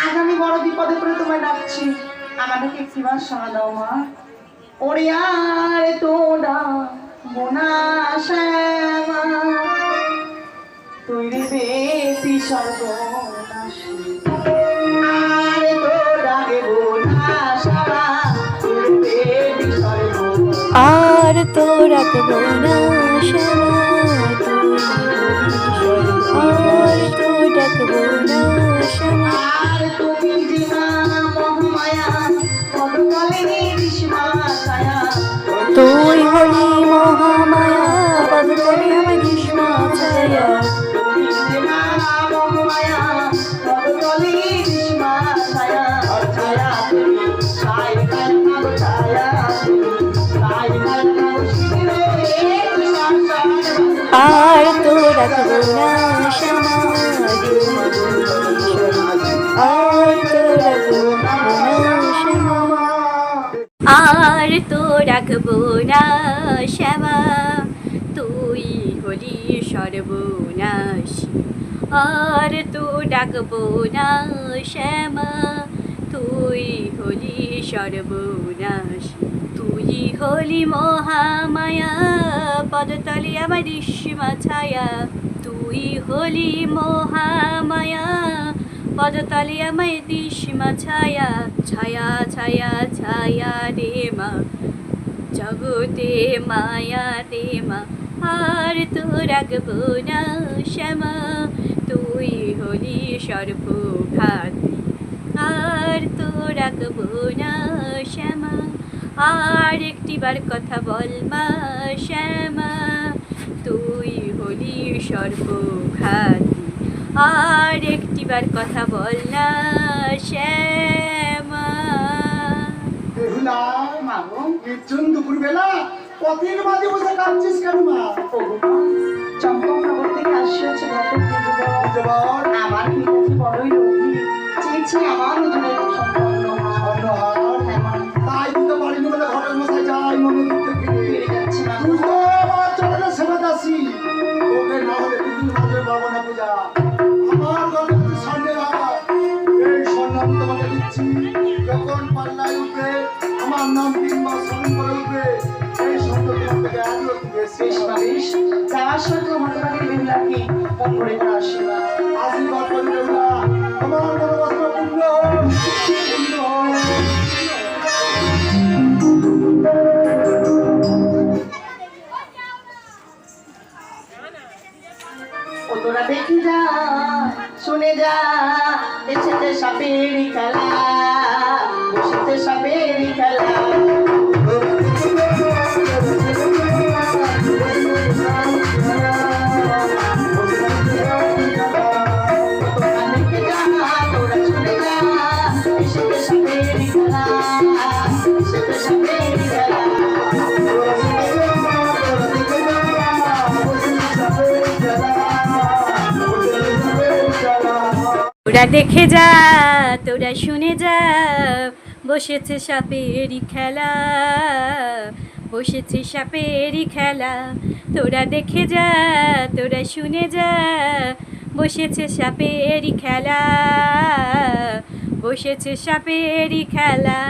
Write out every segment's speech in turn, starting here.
আজ আমি বড় বিপদে পড়ে তোমায় ডাকছি। আমাদেরকে একটিবার শোনা দাও মা। ওরে আর তোরা বোনা শ্যামা তুই রে বেতি সর্বনাশী আর তো রাখব না আর তো রাখব না শ্যামা তুই হলি মহামায়া গ্রীষ্মা ছায়া তো রাখব আর তো রাখব না শ্যামা, তুই হলি সর্বনাশী। আর তো ডাকবো না শ্যামা, তুই হলি সর্বনাশী। তুই হলি মহামায়া, পদতলে আমার সীমা ছায়া। তুই হলি মহামায়া, পদতলে আমায় দিশমা ছায়া। ছায়া ছায়া ছায়া রে মা, জগতে মায়া রে মা, আর তো রাখব না শ্যামা তুই হলি সর্বঘাতী, আর তো রাখব না আর একটিবার কথা বল মা শ্যামা। তুই হলি সর্বঘাতী আর একটিবার কথা বল না শ্যামা। মাঝে বসে কাঁদছিস কেন মা? চম্পকনগর থেকে আমার বড়ই লোভী চেয়েছি আমার নিজের দিচ্ছি যখন পাল্লায় উঠবে, আমার নাম কিংবা স্মরণ করে এই থেকে আজও একটু বেশি বেশ যাওয়ার সময় তো হতভাগের বেহুলাকে ফোন করে আশীর্বাদ করি আমার এসেছে সাপের খেলা দেখে যা, তোরা শুনে যা। বসেছে সাপেরই খেলা, বসেছে সাপেরই খেলা। তোরা দেখে যা, তোরা শুনে যা। বসেছে সাপেরই খেলা, বসেছে সাপেরই খেলা।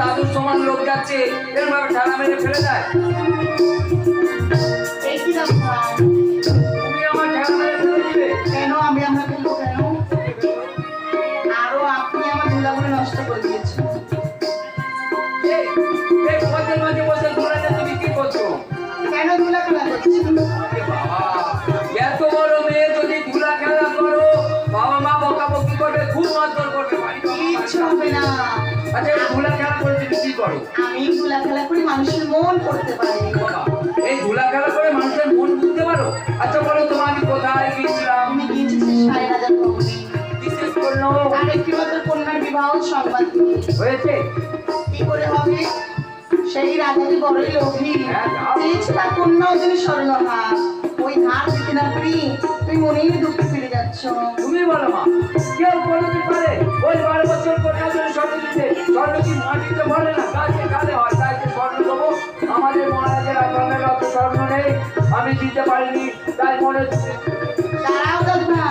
দাদুর সমান লোক যাচ্ছে এরকম ভাবে ঠাড়া মেরে ফেলে দেয়। এই তুমি আমার ঠাড়া মেরে ফেলে দিবে। কেন? আমি আমরা কেন? আরও আপনি আমার নষ্ট করে দিয়েছেন। মাঝে বসে দৌড়াতে তুমি কি করছ? কেন ধুলা খেলা এত বড় মেয়ে যদি ধুলা খেলা করো বাবা মা বকাবকি করবে খুব কিচ্ছু হবে না। আচ্ছা ধুলা খেলা করে তুমি কি করো? আমি ধুলা খেলা করে মানুষের মন করতে পারি এই ধুলা খেলা করে মানুষের মন বুঝতে পারো? আচ্ছা বলো তো আমি কোথায় গিয়েছিলাম? আমি গিয়েছি সাড়ে হাজার ভবনে। কি তার একটি মাত্র কন্যার বিবাহ সংবাদ হয়েছে? কি করে হবে? সেই রাজাটি বড়ই লোভী। হ্যাঁ, ওই দিতে না পারি মনেই দুঃখে ফিরে যাচ্ছ। তুমি বলো মা কেউ বলতে পারে? ওই বারো বছর কন্যা জন্য স্বর্ণ দিতে। স্বর্ণ কি মাটিতে বলে না গাছে গালে হয় তাই যে স্বর্ণ দেবো। আমাদের মহারাজের অত স্বর্ণ নেই আমি দিতে পারিনি তাই মনে দাঁড়াও দাদা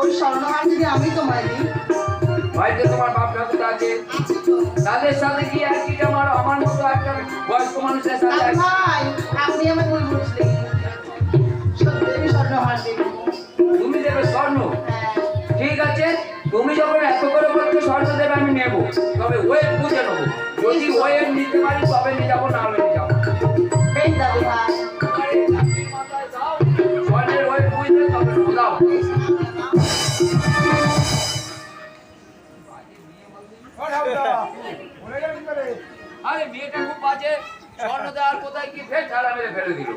ওই স্বর্ণহার যদি আমি তোমায় দিই বাড়িতে তোমার বাপ ঠাকুর আছে তাদের সাথে কি আর কি আমার আমার মতো একটা বয়স্ক মানুষের সাথে ভাই আপনি আমার ভুল বুঝলেন। সত্যি স্বর্ণহার তুমি দেবে স্বর্ণ? হ্যাঁ। ঠিক আছে তুমি যখন এত করে বলছো দেবে আমি নেব। তবে ওয়েট বুঝে নেব। যদি ওয়েট নিতে পারি তবে নিয়ে যাব না হলে নিয়ে যাব। দাদু ভাই। স্বর্ণের ওয়েট বুঝলে তবে আরে মেয়েটা খুব বাজে। স্বর্ণ দেওয়ার কোথায় কি ফের ঠাড়া মেরে ফেলে দিল।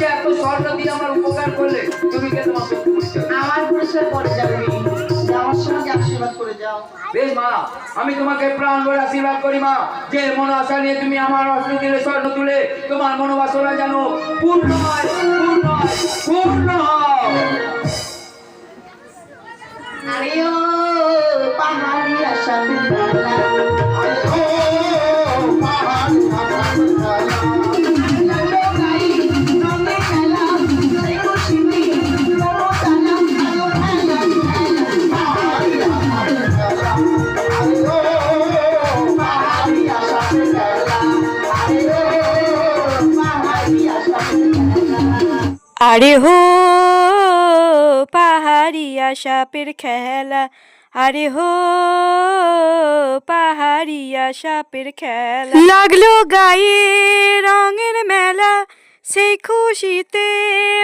যে এত স্বর্ণ দিয়ে আমার উপকার করলে তুমি কে তোমার সত্যি পরিচয় আমার পুরস্কার পরে যাবে যাওয়ার সময় আশীর্বাদ করে যাও। বেশ মা আমি তোমাকে প্রাণ ভরে আশীর্বাদ করি মা। যে মন আশা নিয়ে তুমি আমার অস্ত্র দিলে স্বর্ণ তুলে তোমার মনোবাসনা যেন পূর্ণ হয় পূর্ণ হয় পূর্ণ হয়। আরে ও পাহাড়ি আশা আরে হো পাহাড়িয়া সাপের খেলা। আরে হো পাহাড়িয়া সাপের খেলা। লাগল গায়ে রঙের মেলা, সেই খুশিতে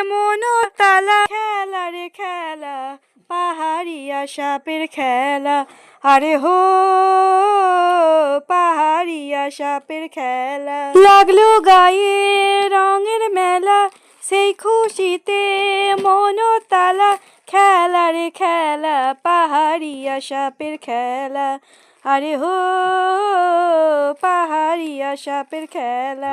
মনতালা। খেলা রে খেলা পাহাড়িয়া সাপের খেলা। আরে হো পাহাড়িয়া সাপের খেলা। লাগল গায়ে রঙের মেলা সেই খুশিতে মনতালা, খেলা রে খেলা পাহাড়িয়া সাপের খেলা। আরে হো পাহাড়িয়া সাপের খেলা।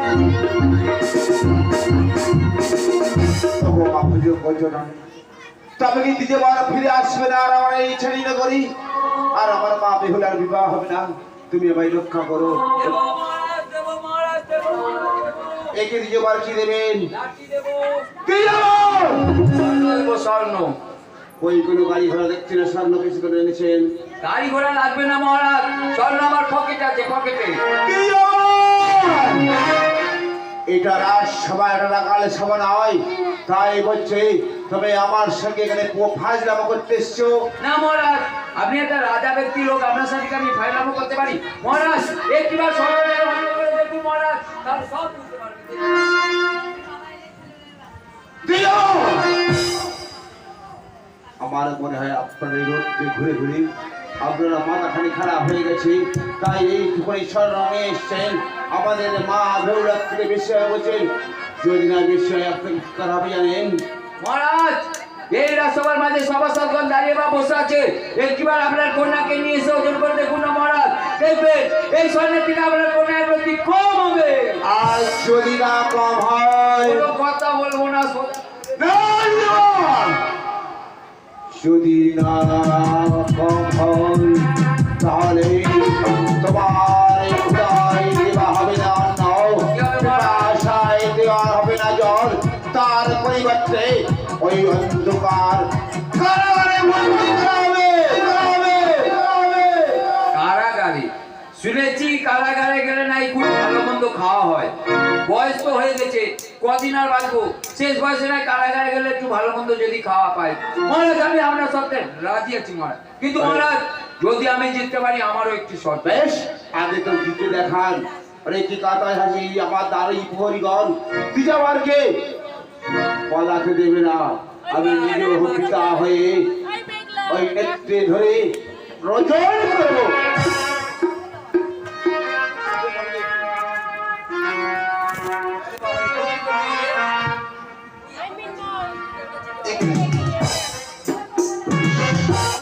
তবে কি দ্বিতীয়বার ফিরে আসবে না আর আমার এই ছেড়ি না করি? আর আমার মা বেহুলার বিবাহ হবে না। তুমি আমায় রক্ষা করো। একে দ্বিতীয়বার কি দেবেন? স্বর্ণ। ওই কোনো গাড়ি ঘোড়া দেখছি না স্বর্ণ কিছু করে এনেছেন? গাড়ি ঘোড়া লাগবে না মহারাজ। স্বর্ণ আমার পকেটে আছে পকেটে এটা রাজসভা এটা লাগালে সভা নয়। তাই বলছে তবে আমার সঙ্গে এখানে ফাজলামো করতে এসছো? না মহারাজ আপনি একটা রাজা ব্যক্তি লোক আপনার সাথে আমি ফাইলামো করতে পারি? মহারাজ একটিবার দেখুন মহারাজ তাহলে সব বুঝতে পারবেন আমার মনে হয় ঘুরে ঘুরে আপনারা মাথাখানি খারাপ হয়ে গেছে। তাই এই এসছেন। আমাদের মা বেউলার থেকে বেশি হয়ে বলছেন যদি না বেশি হয় আপনি খারাপ জানেন? মহারাজ এই রাজসভার মাঝে সভাসদগণ দাঁড়িয়ে বা বসে আছে। আপনার কন্যাকে নিয়ে এসে ওজন করে দেখুন না দেখবেন এই স্বর্ণের দিন আপনার কন্যার প্রতি কম হবে। আর যদি না কম হয় কথা বলব না যদি না কম তাহলে তোমার হবে না নাও। আশায় দেওয়া হবে না জল। তার পরিবর্তে ওই অন্ধকার কারাগারে শুনেছি কারাগারে গেলে নাই, খুব ভালো মন্দ খাওয়া হয়। বয়স তো হয়ে গেছে, কদিন আর বাঁচবো? শেষ বয়সে নাই, কারাগারে গেলে একটু ভালো মন্দ যদি খাওয়া পাই। মহারাজ, আমি আপনার সাথে রাজি আছি, মহারাজ। কিন্তু মহারাজ, যদি আমি জিততে পারি, আমারও একটি শর্ত। বেশ, আগে তো জিতে দেখান। আরে কি হাসি, আমার দাঁড়ি প্রহরীগণ দ্বিতীয়বারকে পলাতে দেবে না। আমি পিতা হয়ে, ওই নেত্রে ধরে রজন করব